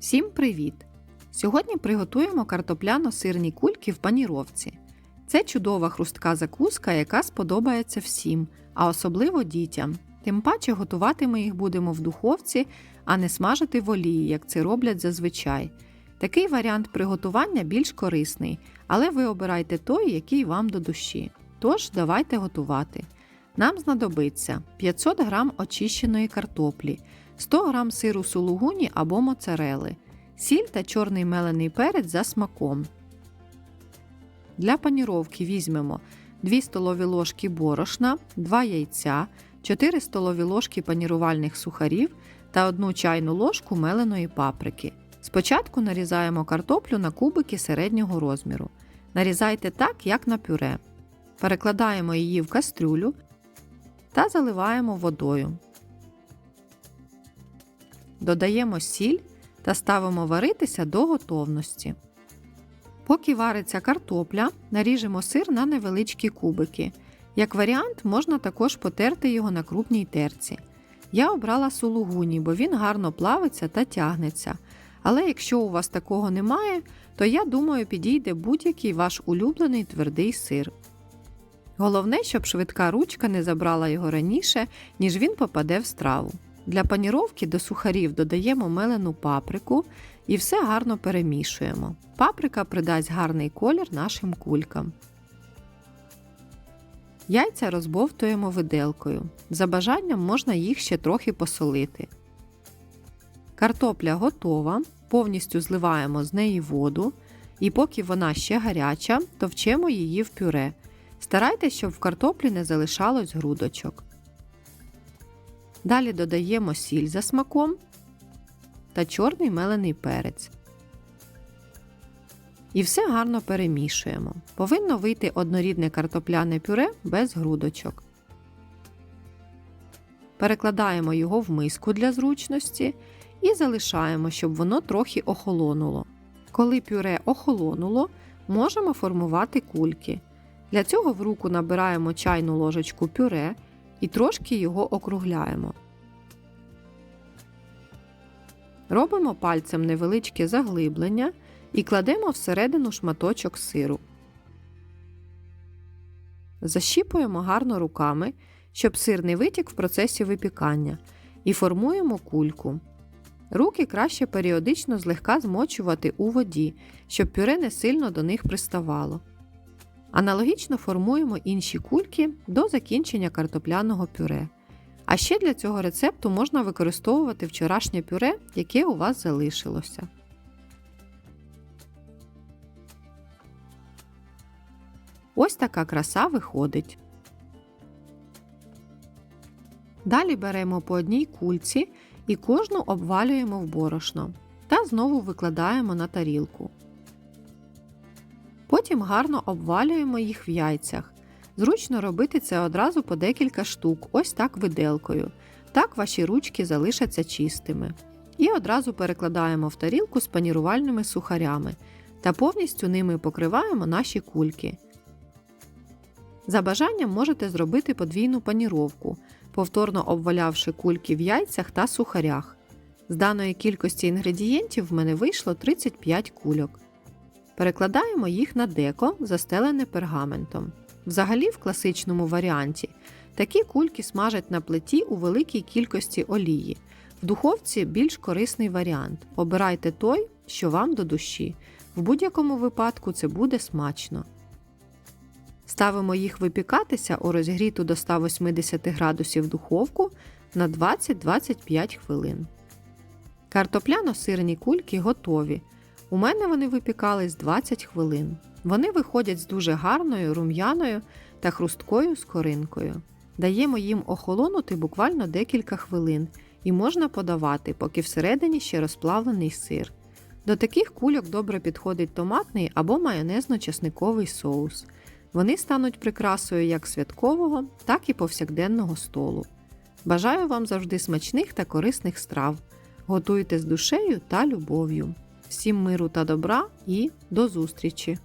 Всім привіт! Сьогодні приготуємо картопляно-сирні кульки в паніровці. Це чудова хрустка закуска, яка сподобається всім, а особливо дітям. Тим паче готувати ми їх будемо в духовці, а не смажити в олії, як це роблять зазвичай. Такий варіант приготування більш корисний, але ви обирайте той, який вам до душі. Тож, давайте готувати. Нам знадобиться 500 г очищеної картоплі, 100 г сиру сулугуні або моцарели, сіль та чорний мелений перець за смаком. Для паніровки візьмемо 2 столові ложки борошна, 2 яйця, 4 столові ложки панірувальних сухарів та 1 чайну ложку меленої паприки. Спочатку нарізаємо картоплю на кубики середнього розміру. Нарізайте так, як на пюре. Перекладаємо її в кастрюлю та заливаємо водою. Додаємо сіль та ставимо варитися до готовності. Поки вариться картопля, наріжемо сир на невеличкі кубики. Як варіант, можна також потерти його на крупній терці. Я обрала сулугуні, бо він гарно плавиться та тягнеться. Але якщо у вас такого немає, то я думаю, підійде будь-який ваш улюблений твердий сир. Головне, щоб швидка ручка не забрала його раніше, ніж він попаде в страву. Для паніровки до сухарів додаємо мелену паприку і все гарно перемішуємо. Паприка придасть гарний колір нашим кулькам. Яйця розбовтуємо виделкою. За бажанням можна їх ще трохи посолити. Картопля готова, повністю зливаємо з неї воду, і поки вона ще гаряча, товчемо її в пюре. Старайтесь, щоб в картоплі не залишалось грудочок. Далі додаємо сіль за смаком та чорний мелений перець. І все гарно перемішуємо. Повинно вийти однорідне картопляне пюре без грудочок. Перекладаємо його в миску для зручності і залишаємо, щоб воно трохи охолонуло. Коли пюре охолонуло, можемо формувати кульки. Для цього в руку набираємо чайну ложечку пюре і трошки його округляємо. Робимо пальцем невеличке заглиблення і кладемо всередину шматочок сиру. Защіпуємо гарно руками, щоб сир не витік в процесі випікання, і формуємо кульку. Руки краще періодично злегка змочувати у воді, щоб пюре не сильно до них приставало. Аналогічно формуємо інші кульки до закінчення картопляного пюре. А ще для цього рецепту можна використовувати вчорашнє пюре, яке у вас залишилося. Ось така краса виходить. Далі беремо по одній кульці і кожну обвалюємо в борошно та знову викладаємо на тарілку. Потім гарно обвалюємо їх в яйцях. Зручно робити це одразу по декілька штук, ось так виделкою. Так ваші ручки залишаться чистими. І одразу перекладаємо в тарілку з панірувальними сухарями та повністю ними покриваємо наші кульки. За бажанням можете зробити подвійну паніровку, повторно обвалявши кульки в яйцях та сухарях. З даної кількості інгредієнтів в мене вийшло 35 кульок. Перекладаємо їх на деко, застелене пергаментом. Взагалі, в класичному варіанті такі кульки смажать на плиті у великій кількості олії. В духовці більш корисний варіант. Обирайте той, що вам до душі. В будь-якому випадку це буде смачно. Ставимо їх випікатися у розгріту до 180 градусів духовку на 20-25 хвилин. Картопляно-сирні кульки готові. У мене вони випікались 20 хвилин. Вони виходять з дуже гарною, рум'яною та хрусткою скоринкою. Даємо їм охолонути буквально декілька хвилин і можна подавати, поки всередині ще розплавлений сир. До таких кульок добре підходить томатний або майонезно-часниковий соус. Вони стануть прикрасою як святкового, так і повсякденного столу. Бажаю вам завжди смачних та корисних страв. Готуйте з душею та любов'ю. Всім миру та добра і до зустрічі!